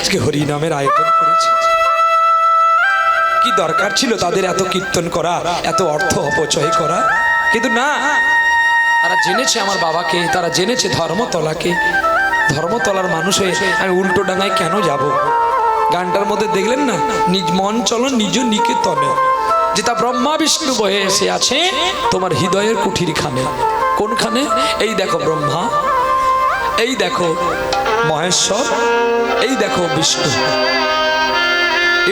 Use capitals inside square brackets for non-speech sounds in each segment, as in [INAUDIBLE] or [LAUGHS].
আজকে হরি নামের আয়োজন করেছে। কি দরকার ছিল তাদের এত কীর্তন করা, এত অর্থ অপচয় করা? কিন্তু না, তারা জেনেছে আমার বাবাকে, তারা জেনেছে ধর্মতলাকে। ধর্মতলার মানুষ হয়ে আমি উল্টো ডাঙায় কেন যাব? গানটার মধ্যে দেখলেন না? নিজ মন চলন নিজ নিকেতনে। যেটা ব্রহ্মা বিষ্ণু বয়ে এসে আছে, তোমার হৃদয়ের কুঠির খানে কোনখানে? এই দেখো ব্রহ্মা। এই দেখো মহেশ্বর, এই দেখো বিষ্ণু।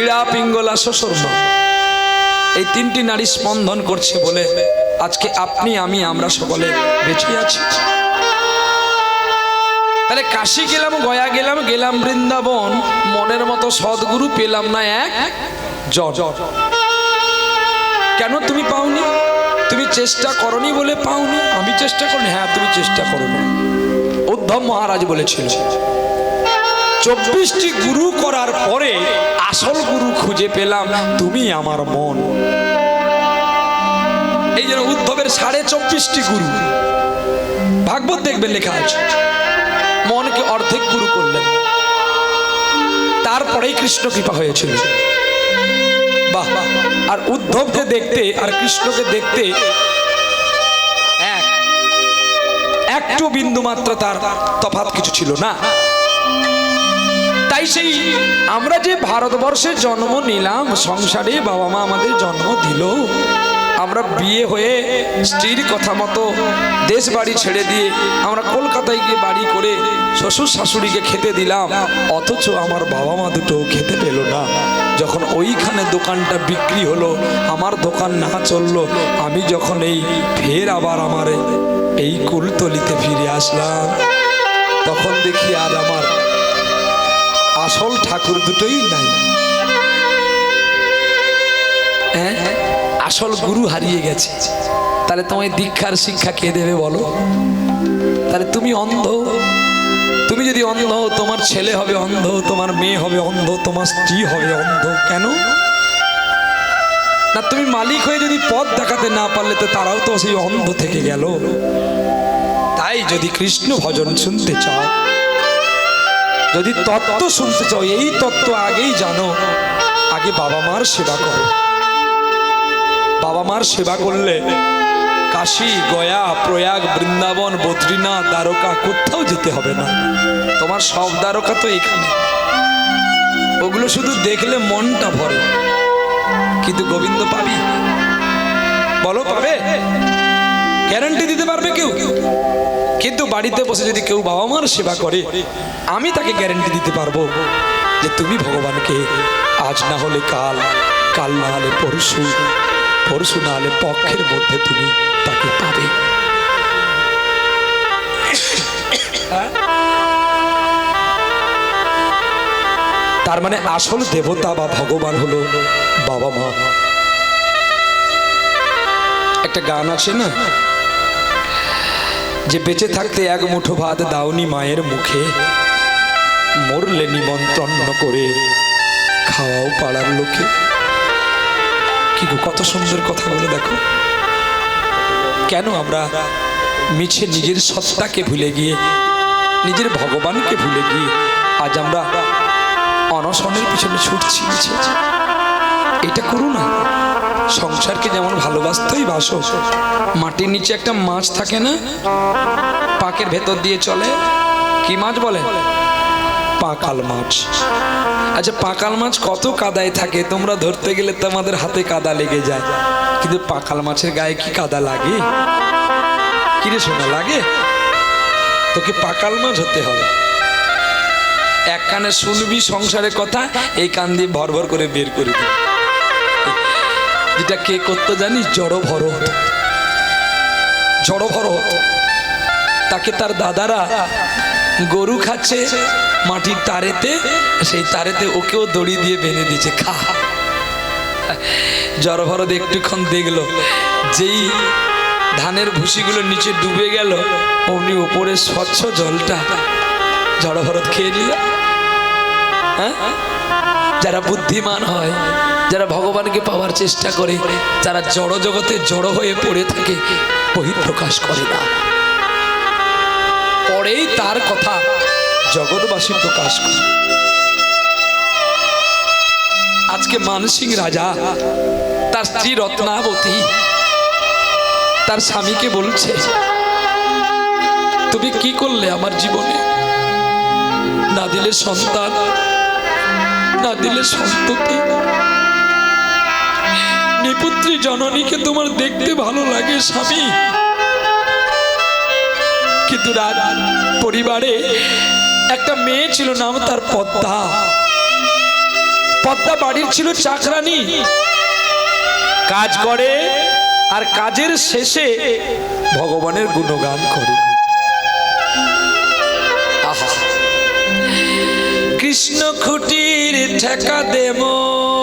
ইড়া, পিঙ্গলা শ্বশুরমা এই তিনটি নারী স্পন্দন করছে বলে আজকে আপনি, আমি, আমরা সকলে বেঁচে আছি। তাহলে কাশি গেলাম, গয়া গেলাম গেলাম বৃন্দাবন। মনের মতো সদ্গুরু পেলাম না এক জন কেন তুমি পাওনি? তুমি চেষ্টা করনি বলে পাওনি? আমি চেষ্টা করিনি। হ্যাঁ তুমি চেষ্টা করো না উদ্ধব মহারাজ বলেছিল চব্বিশটি গুরু করার পরে আসল গুরু খুঁজে পেলাম তুমি আমার মন। এই জন্য উদ্ধবের সাড়ে চব্বিশটি গুরু। ভাগবত দেখবেন লেখা আছে, মনকে অর্ধেক গুরু করলেন। তারপরেই কৃষ্ণ কৃপা হয়েছিল। বাহ। আর উদ্ধবকে দেখতে, আর কৃষ্ণকে দেখতে একটু বিন্দু মাত্র তার তফাত কিছু ছিল না। তাই সেই আমরা যে ভারতবর্ষে জন্ম নিলাম, সংসারে বাবা মা আমাদের জন্ম দিল। আমরা বিয়ে হয়ে স্ত্রীর কথা মতো দেশ বাড়ি ছেড়ে দিয়ে আমরা কলকাতায় গিয়ে বাড়ি করে শ্বশুর শাশুড়িকে খেতে দিলাম। অথচ আমার বাবা মা দুটো খেতে পেল না। যখন ওইখানে দোকানটা বিক্রি হলো, আমার দোকান না চলল, আমি যখন এই ফের আবার আমার এই কুলতলিতে ফিরে আসলাম। তখন দেখি আর আমার আসল ঠাকুর দুটোই নাই। হ্যাঁ? আসল গুরু হারিয়ে গেছে। তাহলে তোমায় দীক্ষার শিক্ষা কে দেবে বলো? তাহলে তুমি অন্ধ। তুমি যদি অন্ধ, তোমার ছেলে হবে অন্ধ, তোমার মেয়ে হবে অন্ধ, তোমার স্ত্রী হবে অন্ধ, কেন? না, তুমি মালিক হয়ে যদি পথ দেখাতে না পারলে, তো তারাও তো সেই অন্ধ থেকে গেল। তাই যদি কৃষ্ণ ভজন শুনতে চাও, যদি তত্ত্ব শুনতে চাও, এই তত্ত্ব আগেই জানো। আগে বাবা মার সেবা করো। বাবা মার সেবা করলে কাশী, গয়া, প্রয়াগ, বৃন্দাবন, বদ্রীনাথ, দ্বারকা কোথাও যেতে হবে না। তোমার সব দ্বারকা তো এখানে। ওগুলো শুধু দেখলে মনটা ভরে। কিন্তু গোবিন্দ পাবি? বলো, পাবে? গ্যারান্টি দিতে পারবে কেউ? কিন্তু বাড়িতে বসে যদি কেউ বাবা মার সেবা করে, আমি তাকে গ্যারেন্টি দিতে পারব যে তুমি ভগবানকে আজ না হলে কাল কাল না হলে পরশু পরশু পক্ষের মধ্যে তুমি তাকে পাবে। তার মানে আসল দেবতা বা ভগবান হলো বাবা মা। একটা গান আছে না? যে বেঁচে থাকতে এক মুঠো ভাত দাওনি মায়ের মুখে, মরলে নিমন্ত্রণ করে খাওয়াও পাড়ার লোকে। কি গো? কত সুন্দর কথা বলে দেখো। কেন আমরা মিছে নিজের সত্তাকে ভুলে গিয়ে, নিজের ভগবানকে ভুলে গিয়ে আজ আমরা অনশনের পিছনে ছুটছি। এটা করু না। সংসারকে যেমন ভালোবাসতেই বাসো, মাটির নিচে একটা মাছ থাকে না? পাকের ভেতর দিয়ে চলে। কি মাছ বলে? পাকাল মাছ। আচ্ছা পাকাল মাছ কত কাদায় থাকে? তোমরা ধরতে গেলে তোমাদের হাতে কাদা লেগে যায়। কিন্তু পাকাল মাছের গায়ে কি কাদা লাগে? কিরে শোনা লাগে? তোকে পাকাল মাছ হতে হবে। এক কানে শুনবি সংসারের কথা, এই কান দিয়ে ভর ভর করে বের করে যেটা কে করতো জানিস? জড়ো ভরত জড়ো ভরত তাকে তার দাদারা গরু খাচ্ছে মাটির তারেতে, সেই তারেতে ওকেও দড়ি দিয়ে বেঁধে দিয়েছে। খা। জড়ো ভরত একটুক্ষণ দেখল, যেই ধানের ভুসিগুলো নিচে ডুবে গেল, অমনি উপরে স্বচ্ছ জলটা জড়ো ভরত খেয়ে নিল। হ্যাঁ? যারা বুদ্ধিমান হয়, যারা ভগবানকে পাওয়ার চেষ্টা করে, যারা জড় জগতে জড় হয়ে পড়ে থাকে, বহিঃপ্রকাশ করে না। পরেই তার কথা জগৎবাসী প্রকাশ করে। আজকে মানসিং রাজা, তার স্ত্রী রত্নাবতী, তার স্বামীকে বলছে, তুমি কি করলে আমার জীবনে? না দিলে সন্তান, না দিলে সন্ততি নিপুত্রী জননীকে তোমার দেখতে ভালো লাগে স্বামী। কিন্তু রাজ পরিবারে একটা মেয়ে ছিল নাম তার পদ্মা। পদ্মা বাড়ির ছিল চাকরানি। কাজ করে আর কাজের শেষে ভগবানের গুণগান করে। কৃষ্ণ খুটির ঠেকা দেমন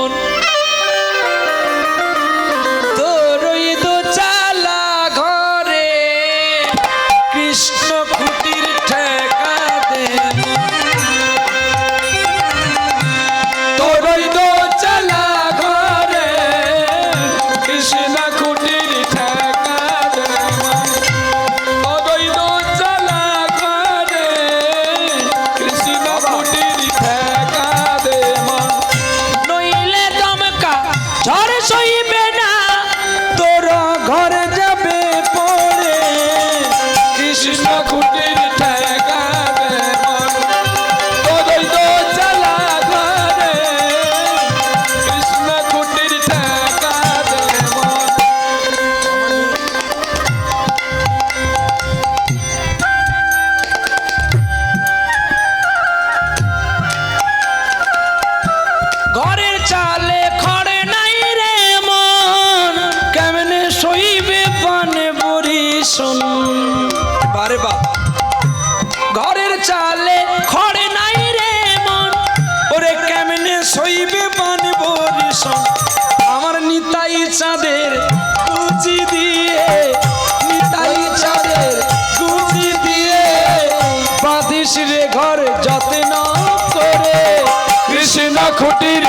খুঁটির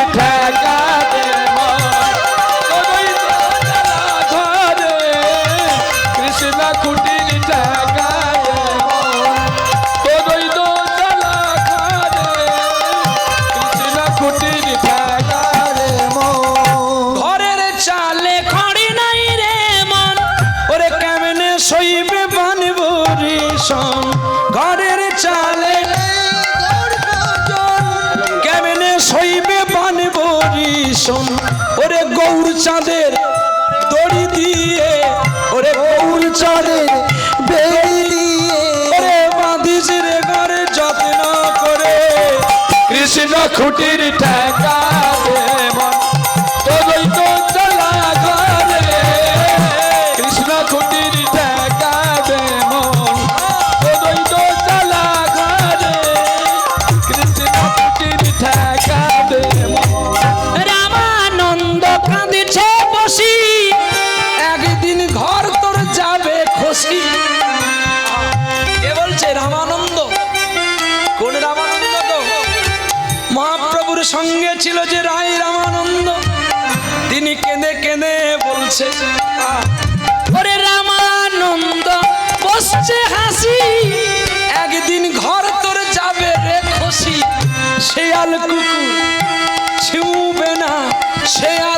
কৃষ্ণ খুঁটির ঠেকা শেয়াল কুকুর ছিউবে না শেয়াল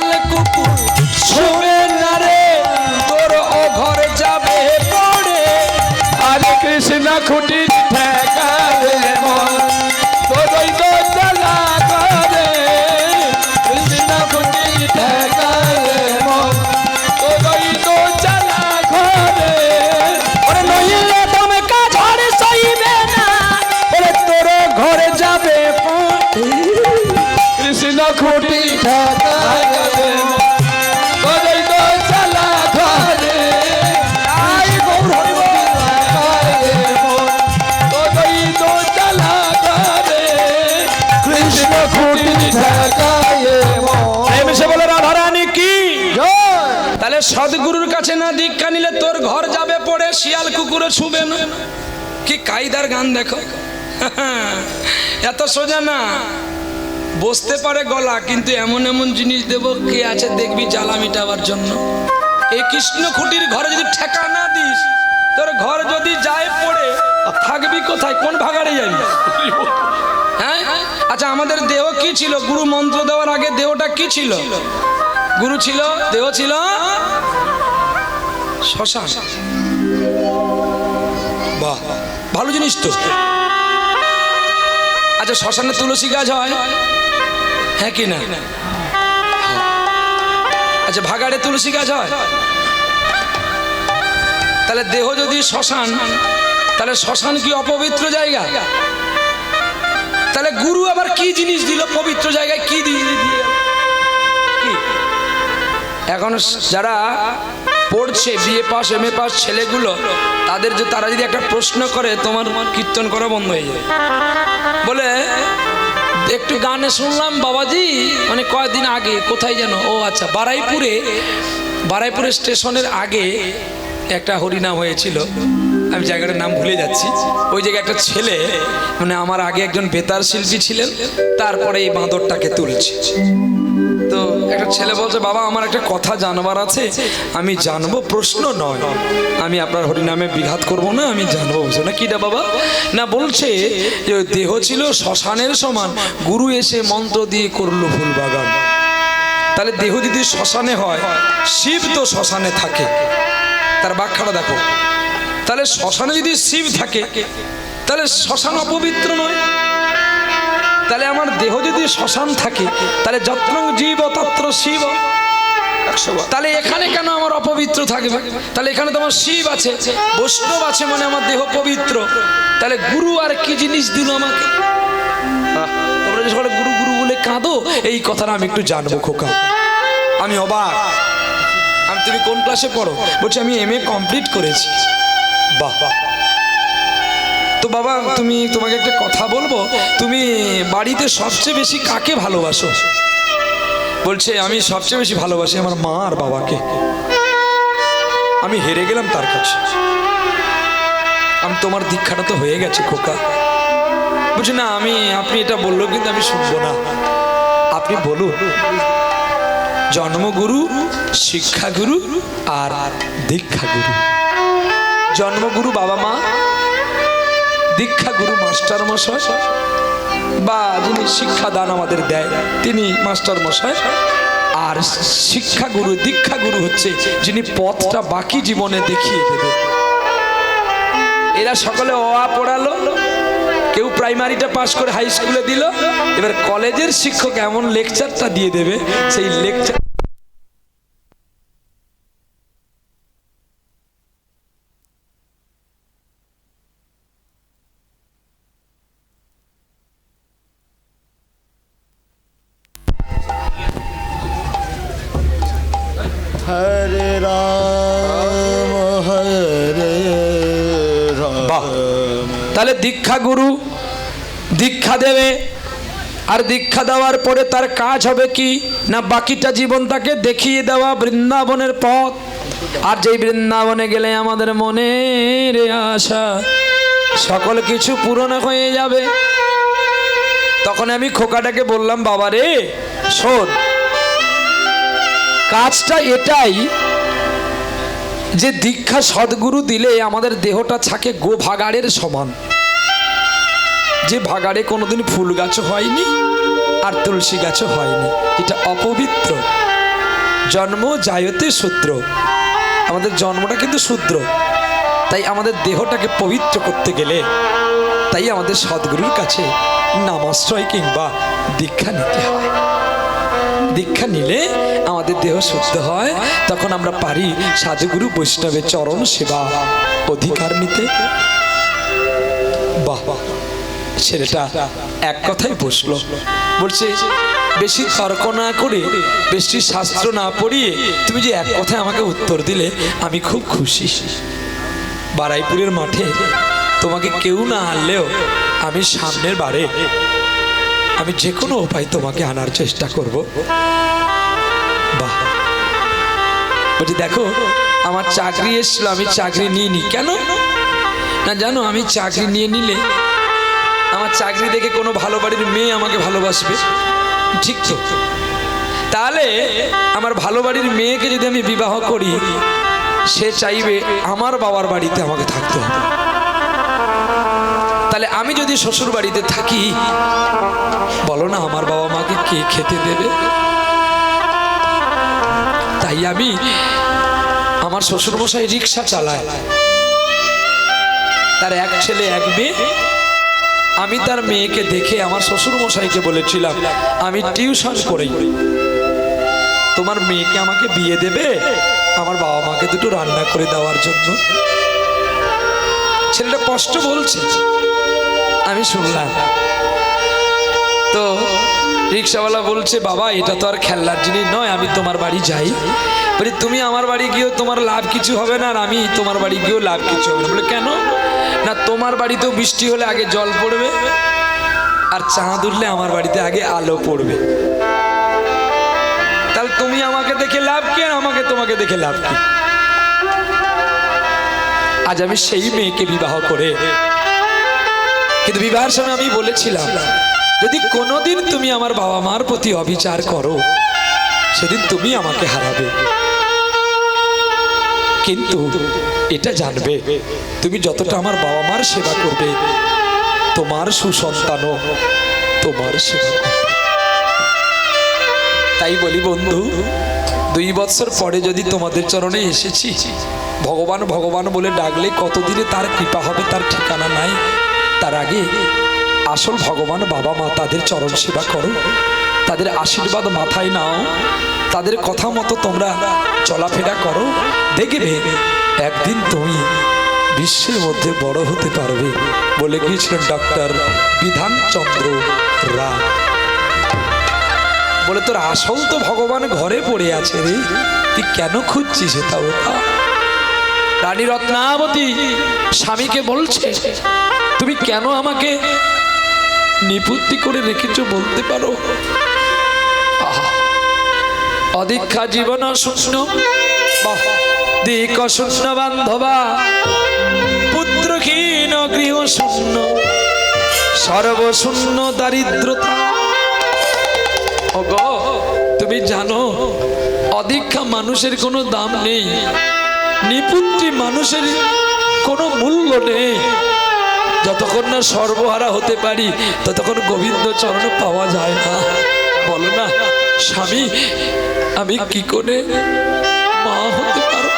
শিয়াল কুকুরে ছুবে না। কি কায়দার গান দেখো। [LAUGHS] এত সোজা না। বসতে পারে গলা, কিন্তু এমন এমন জিনিস দেবো, কে আছে দেখবি জ্বালা মিটাবার জন্য। এই কৃষ্ণ খুঁটির ঘরে যদি ঠেকা না দিস, তোর ঘর যদি যায় পড়ে থাকবি কোথায়? কোন ভাগাড়ে যাবি? হ্যাঁ? আচ্ছা আমাদের দেহ কি ছিল? গুরু মন্ত্র দেওয়ার আগে দেহটা কি ছিল? গুরু ছিল? দেহ ছিল? শ্মশান। বাহ, ভালো জিনিস তো। আচ্ছা শ্মশানে তুলসী গাছ হয়? হ্যাঁ কি না? আচ্ছা ভাগাড়ে তুলসী গাছ হয়? তাহলে দেহ যদি শ্মশান, তাহলে শ্মশান কি অপবিত্র জায়গা? তাহলে গুরু আবার কি জিনিস দিল পবিত্র জায়গায়? কি দিয়ে? এখন যারা পড়ছে BA pass, M A pass ছেলেগুলো, তাদের যে তারা যদি একটা প্রশ্ন করে, তোমার কীর্তন করা বন্ধ হয়ে যায়। বলে, একটু গানে শুনলাম বাবাজি মানে কয়েকদিন আগে, কোথায় যেন? ও আচ্ছা বারাইপুরে বারাইপুরে স্টেশনের আগে একটা হরিনাম হয়েছিল। আমি জায়গাটার নাম ভুলে যাচ্ছি। ওই জায়গায় একটা ছেলে মানে আমার আগে একজন বেতার শিল্পী ছিলেন, তারপরে এই বাঁদরটাকে তুলছে। একটা ছেলে বলছে, বাবা, আমার একটা কথা জানবার আছে। আমি জানব, প্রশ্ন নয়। আমি আপনার হরিনামে বিঘাত করব না, আমি জানব বলছে না কিটা বাবা? না, বলছে যে দেহ ছিল শ্মশানের সমান। গুরু এসে মন্ত্র দিয়ে করল ফুল বাগান তাহলে দেহ যদি শ্মশানে হয়, শিব তো শ্মশানে থাকে। তার ব্যাখ্যাটা দেখো। তাহলে শ্মশানে যদি শিব থাকে, তাহলে শ্মশান অপবিত্র নয়। তাহলে আমার দেহ যদি শ্মশান থাকে, তাহলে যত্ন জীব তত্র শিব। তাহলে এখানে কেন আমার অপবিত্র থাকবে? তাহলে এখানে তো আমার শিব আছে, বৈষ্ণব আছে মানে আমার দেহ পবিত্র। তাহলে গুরু আর কি জিনিস দিল আমাকে? তোমরা যে সকালে গুরু গুরু বলে কাঁদো, এই কথাটা আমি একটু জানব খোকা। আমি অবাক। আমি, তুমি কোন ক্লাসে পড়ো? বলছি আমি এম এ কমপ্লিট করেছি। বাহ বাহ। তো বাবা, তুমি, তোমাকে একটা কথা বলব? তুমি বাড়িতে সবচেয়ে বেশি কাকে ভালোবাসো? বলছে, আমি সবচেয়ে বেশি ভালোবাসি আমার মা আর বাবাকে। আমি হেরে গেলাম তার কাছে। আমি তোমার দীক্ষাটা তো হয়ে গেছে, খোকা। বলছি, না, আমি, আপনি এটা বলল কিন্তু আমি শুনব না। আপনি বলুন, জন্মগুরু, শিক্ষাগুরু আর দীক্ষাগুরু। জন্মগুরু বাবা মা দীক্ষা গুরু মাস্টার মশাই বা যিনি শিক্ষাদান আমাদের দেয়, তিনি মাস্টার মশাই। আর শিক্ষা গুরু, দীক্ষা গুরু হচ্ছে যিনি পথটা বাকি জীবনে দেখিয়ে দেবে। এরা সকলে অ, আ পড়ালো, কেউ প্রাইমারিটা পাস করে হাই স্কুলে দিল, এবার কলেজের শিক্ষক এমন লেকচারটা দিয়ে দেবে, সেই লেকচার হরে রাম, হরে বাহ। তাহলে দীক্ষা গুরু, দীক্ষা দেবে। আর দীক্ষা দেওয়ার পরে তার কাজ হবে কি? না, বাকিটা জীবন তাকে দেখিয়ে দেওয়া বৃন্দাবনের পথ। আর যেই বৃন্দাবনে গেলে আমাদের মনের আশা, সকল কিছু পূরণ হয়ে যাবে। তখন আমি খোকাটাকে বললাম বাবা রে কাজটা এটাই যে দীক্ষা সদ্গুরু দিলে আমাদের দেহটা থাকে গো ভাগাড়ের সমান। যে ভাগাড়ে কোনোদিন ফুল গাছও হয়নি আর তুলসী গাছও হয়নি। এটা অপবিত্র। জন্ম জায়তে শূদ্র আমাদের জন্মটা কিন্তু শূদ্র তাই আমাদের দেহটাকে পবিত্র করতে গেলে তাই আমাদের সদ্গুরুর কাছে নামাশ্রয় কিংবা দীক্ষা নিতে হয়। দীক্ষা নিলে আমাদের দেহ শুদ্ধ হয়, তখন আমরা পারি সাধুগুরু বৈষ্ণবের চরণ সেবা। অধিকার নিতে। বাহ ছেলেটা এক কথাই বসল। বলছে, বেশি তর্ক না করে, বেশি শাস্ত্র না পড়িয়ে তুমি যে এক কথায় আমাকে উত্তর দিলে, আমি খুব খুশি। বারাইপুরের মাঠে তোমাকে কেউ না আনলেও আমি সামনের বারে, আমি যে কোনো উপায় তোমাকে আনার চেষ্টা করব। বাহ। বলছি, দেখো, আমার চাকরি এসছিল, আমি চাকরি নিয়ে নি কেন? না, জানো, আমি চাকরি নিয়ে নিলে আমার চাকরি দেখে কোনো ভালো বাড়ির মেয়ে আমাকে ভালোবাসবে। ঠিক তো? তাহলে আমার ভালো বাড়ির মেয়েকে যদি আমি বিবাহ করি, সে চাইবে আমার বাবার বাড়িতে আমাকে থাকতে হবে। তাহলে আমি যদি শ্বশুর বাড়িতে থাকি, বলো না, আমার বাবা মাকে কে খেতে দেবে? তাই আমি আমার শ্বশুর মশাই রিক্সা চালায়। তার এক ছেলে, এক মেয়ে। আমি তার মেয়েকে দেখে আমার শ্বশুর মশাইকে বলেছিলাম, আমি টিউশন করি। তোমার মেয়েকে আমাকে বিয়ে দেবে? আমার বাবা মাকে দুটো রান্না করে দেওয়ার জন্য। ছেলেটা কষ্ট বলছে, আমি শুনলাম। তো রিক্সাওয়ালা বলছে, বাবা, এটা তো আর খেলনার জিনিস নয়, আমি তোমার বাড়ি যাই। বলি, তুমি আমার বাড়ি গিয়েও তোমার লাভ কিছু হবে না, আর আমি তোমার বাড়ি গিয়েও লাভ কিছু হবে না। বলে, কেন? না, তোমার বাড়িতেও বৃষ্টি হলে আগে জল পড়বে, আর চাঁদ উঠলে আমার বাড়িতে আগে আলো পড়বে। তাহলে তুমি আমাকে দেখে লাভ কি, আর আমাকে তোমাকে দেখে লাভ কি? আজ আমি সেই মেয়েকে বিবাহ করে, কিন্তু বিবাহের সময় আমি বলেছিলাম যদি কোনোদিন তুমি আমার বাবা মার প্রতি অবিচার করো, সেদিন তুমি আমাকে হারাবে। কিন্তু এটা জানবে, তুমি যতটা আমার বাবা মার সেবা করবে, তোমার সুসন্তানও তোমার সেবা তাই বলি বন্ধু, দুই বছর পরে যদি তোমাদের চরণে এসেছি, ভগবান ভগবান বলে ডাকলে কতদিনে তার কৃপা হবে, তার ঠিকানা নাই, তার আগে আসল ভগবান বাবা মা তাদের চরণ সেবা করো। তাদের আশীর্বাদ মাথায় নাও। তাদের কথা মতো তোমরা চলাফেরা করো। দেখবে একদিন তুমি বিশ্বের মধ্যে বড় হতে পারবে বলে গিয়েছিলেন ডক্টর বিধানচন্দ্র রায়। বলে, তোর আসল তো ভগবান ঘরে পড়ে আছে রে। তুই কেন খুঁজছিস এটা ওটা? রানী রত্নাবতী স্বামীকে বলছে, তুমি কেন আমাকে নিপুত্তি করে রেখেছো বলতে পারো। আহা, অদীক্ষা জীবন শূন্য দিক শূন্য বান্ধবা। পুত্রহীন গৃহ শূন্য। সর্বশূন্য দারিদ্রতা। ওগো তুমি জানো অদীক্ষা মানুষের কোনো দাম নেই। নিপুত্তি মানুষের কোনো মূল্য নেই। যতক্ষণ না সর্বহারা হতে পারি ততক্ষণ গোবিন্দ চরণ পাওয়া যায় না। বলো না স্বামী আমি কি করে মা হতে পারো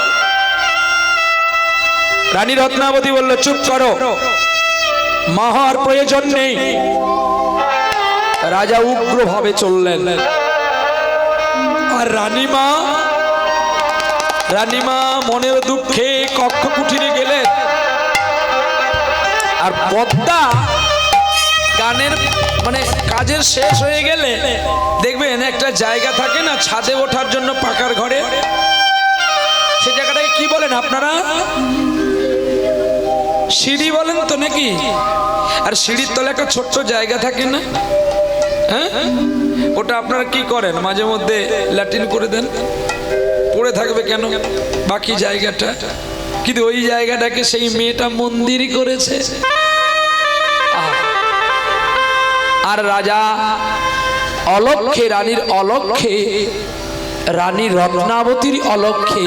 রানী রত্নাবতী বলল চুপ করো। মা হওয়ার প্রয়োজন নেই। রাজা উগ্রভাবে চললেন। আর রানীমা? রানীমা মনের দুঃখে কক্ষ কুঠিরে গেলেন। আর পদ্মা গানের মানে কাজের শেষ হয়ে গেলে দেখবেন একটা জায়গা থাকে না ছাদে ওঠার জন্য পাকার ঘরে? সে জায়গাটাকে কি বলেন আপনারা? সিঁড়ি বলেন তো নাকি? আর সিঁড়ির তলে একটা ছোট্ট জায়গা থাকে না? হ্যাঁ? ওটা আপনারা কি করেন? মাঝে মধ্যে ল্যাটিন করে দেন। পড়ে থাকবে কেন বাকি জায়গাটা? কিন্তু ওই জায়গাটাকে সেই মেয়েটা মন্দিরই করেছে। আর রাজা অলক্ষে, রানীর অলক্ষে, রানী রত্নাবতীর অলক্ষে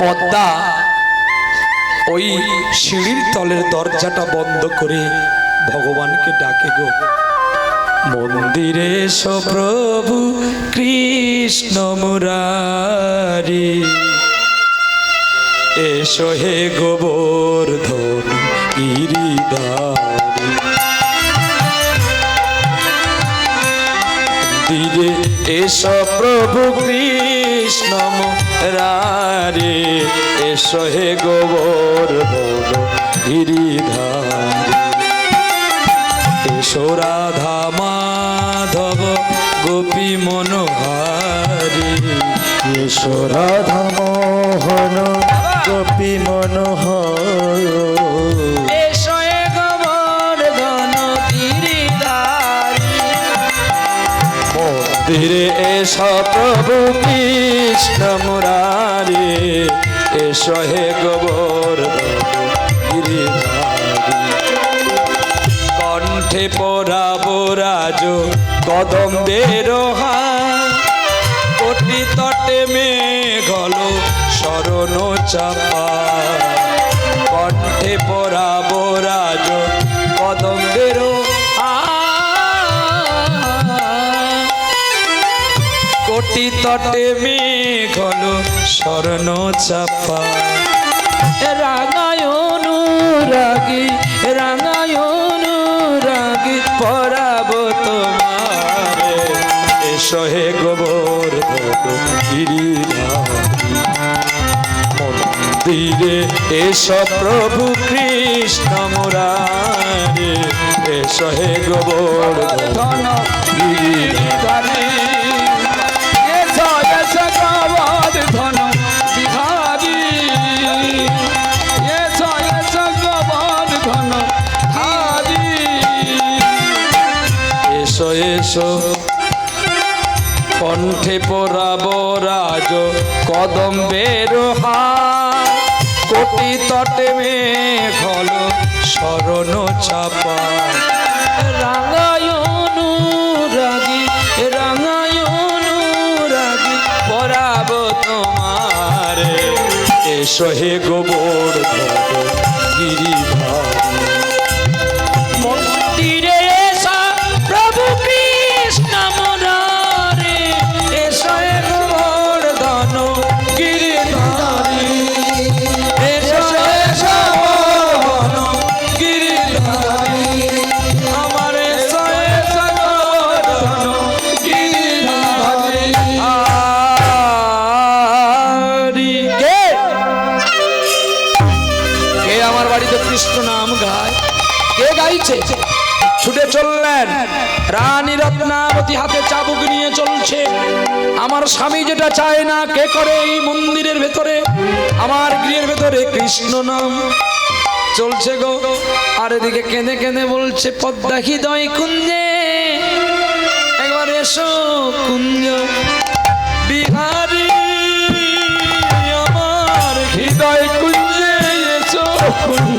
পদ্মা ওই সিঁড়ির তলের দরজাটা বন্ধ করে ভগবানকে ডাকে গো। মন্দিরে এসো প্রভু, কৃষ্ণ মুরারি। এসো হে গোবর্ধন গিরিধারী দিরে এসো প্রভু কৃষ্ণ মুরারি, এসো হে গোবর্ধন গিরিধারী এসো রাধা মাধব, গোপী মনোহারী। এসো রাধা মোহন গোপী মনোহর। গিরিধারী মন্দিরে এসো প্রভু কৃষ্ণ মুরারি। এসো হে গিরিধারী কণ্ঠে পরাবো রাজ কদম্বের কোটি তটে মেঘল শরণ চাপা। কণ্ঠে পরাবো রাজ কদম্বের কোটি তটে মেঘল স্বর্ণ চাপা। রাগায়ন রাগি রাগায়ন রাগি পরাব তোমারে। এসো হে গোবর্ধন মন্দিরে এসো প্রভু কৃষ্ণ মুরারে এসো হে এসো কণ্ঠে পরাব রাজ কদম্বের হার। কোটি তটে মেঘল শরণ চাপা। রাঙায়ন রাগি রাঙায়ন রাগি পরাব তোমার। এসহে গোবর গিরিধারী। আমার স্বামী যেটা চায় না, কে করে এই মন্দিরের ভেতরে? আমার গৃহের ভেতরে কৃষ্ণ নাম। চলছে গো। আর এদিকে কেঁদে কেঁদে বলছে, পদ্মা হৃদয় কুঞ্জে, একবার এসো কুঞ্জ। বিহারি, আমার হৃদয় কুঞ্জে, এসো কুঞ্জ।